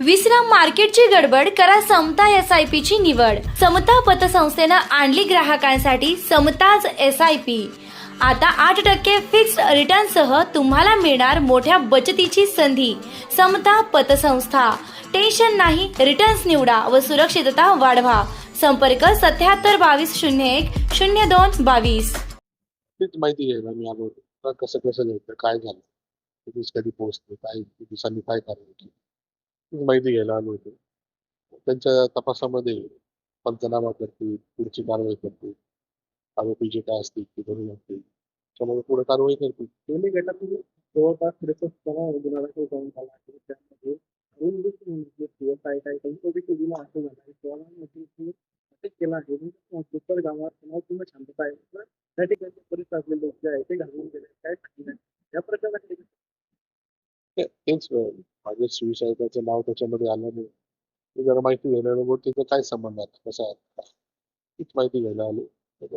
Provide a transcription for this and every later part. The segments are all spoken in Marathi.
विश्राम मार्केटची गडबड करा समता एस आय पी ची निवड. समता पतसंस्थेनं आणली ग्राहकांसाठी समताज एस आय पी आता आठ टक्के फिक्स्ड रिटर्न सह तुम्हाला मिळणार मोठ्या बचतीची संधी. समता पतसंस्था. टेन्शन नाही रिटर्न्स निवडा व सुरक्षितता वाढवा. संपर्क सत्याहत्तर बावीस शून्य एक शून्य दोन बावीस. तीच माहिती घ्यायला मी आलो होतो. का कसं कसं घ्यायचं काय झालं? कधी पोहोचते काय दिवसांनी काय करायचं माहिती घ्यायला आलो होतो. त्यांच्या तपासामध्ये पंचनामा करतील पुढची कारवाई करतील आरोपी काय असतील ते धरून असतील त्यामुळे पुढे कारवाई करतील. दोन्ही गटातून जवळपास त्रेपन्न गुन्हा दाखल करण्यात आला आहे. त्यामध्ये दोन दिवस आहे काय त्यांचा देखील गुन्हा असं झाला आहे. सोळामध्ये अटक केला आहे. सुपर गावात तणावपूर्ण शांतता आहे. त्या ठिकाणी पोलीस असलेले लोक जे आहे ते घालवून गेले काय या प्रकारात तेच माझ्या त्याचं नाव त्याच्यामध्ये आलं नाही. ते जरा माहिती घ्यायला तिथं काय संबंध आहे? कसा आहे? तीच माहिती घ्यायला आलो.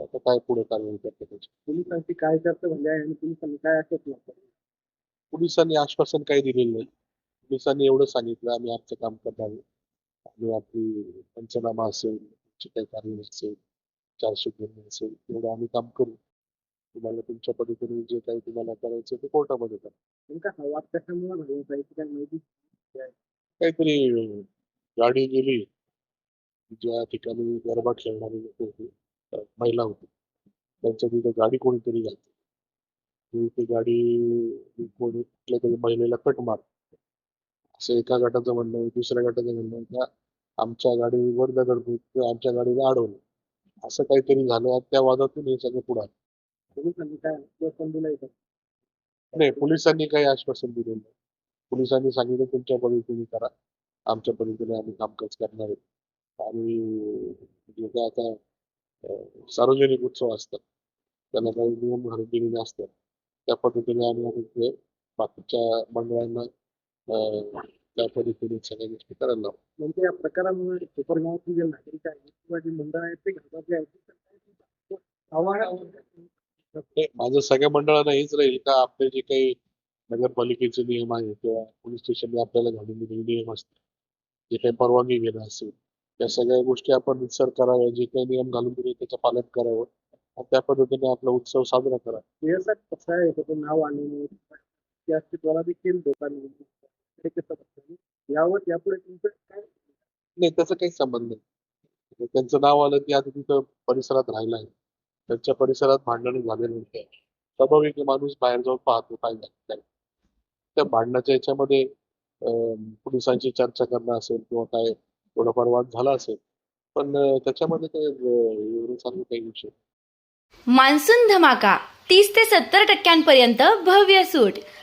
आता काय पुढे कारवाई करते त्याची. पोलिसांची काय चर्चा झाली आहे आणि पोलिसांनी काय आश्वासन? पोलिसांनी आश्वासन काही दिलेलं नाही. पोलिसांनी एवढं सांगितलं आम्ही आमचं काम करणार. आणि आपली पंचनामा असेल काही कारवाई असेल चारशे असेल एवढं आम्ही काम करू. तुम्हाला तुमच्या पद्धतीने जे काही तुम्हाला करायचं ते कोर्टामध्ये करा. नेमका हा कशामुळे झाला काय माहिती? काहीतरी गाडी गेली. ज्या ठिकाणी गरबा खेळणारी लोक होती महिला होती. त्यांच्या तिथे गाडी कोणीतरी घालते. ती ती गाडी कोणी कुठल्या तरी महिलेला कट मार असं एका गटाचं म्हणणं आहे दुसऱ्या गटाचं म्हणणं आहे का आमच्या गाडीवर दगड किंवा आमच्या गाडीला अडवलं असं काहीतरी झालं त्या वादातून हे सगळं पुढे आलं. पोलिसांनी काय आश्वासन दिलंय का? नाही पोलिसांनी काही आश्वासन दिलेलं नाही. पोलिसांनी सांगितलं तुमच्या पद्धतीने करा. आमच्या पद्धतीने आम्ही कामकाज करणार आहे. आणि जे काय आता सार्वजनिक उत्सव असतात. त्यांना काही नियम घालून दिलेले असतात त्या पद्धतीने आम्ही आता ते बाकीच्या मंडळांना त्या पद्धतीने सगळ्या गोष्टी करायला लावू. म्हणजे या प्रकारामुळे कोपरगावातील जे नागरिक आहेत किंवा जे मंडळ आहेत ते घातले आहेत आव्हान माझं सगळ्या मंडळांना हेच राहील का आपले जे काही नगरपालिकेचे नियम आहेत किंवा पोलीस स्टेशनने आपल्याला घालून दिलेले नियम असतात जे काही परवानगी घेणं असेल त्या सगळ्या गोष्टी आपण सर कराव्या जे काही नियम घालून दिले त्याचं पालन करावं आणि त्या पद्धतीने आपला उत्सव साजरा करा. याचा कसं आहे त्याचं नाव त्या अस्तित्वाला देखील धोका? यावर यापुढे तुमचं काय? नाही त्याचा काही संबंध नाही. त्यांचं नाव आलं की आता तिथं परिसरात राहिलं आहे. त्यांच्या परिसरात भांडण झालेलं होती. स्वाभाविक माणूस बाहेर जाऊन पाहतो काय झालं त्या भांडणाच्या याच्यामध्ये अं, पोलिसांची चर्चा करणं असेल किंवा काय थोडाफार वाद झाला असेल. पण त्याच्यामध्ये काही काही विषय मान्सून धमाका तीस ते सत्तर टक्क्यांपर्यंत भव्य सूट.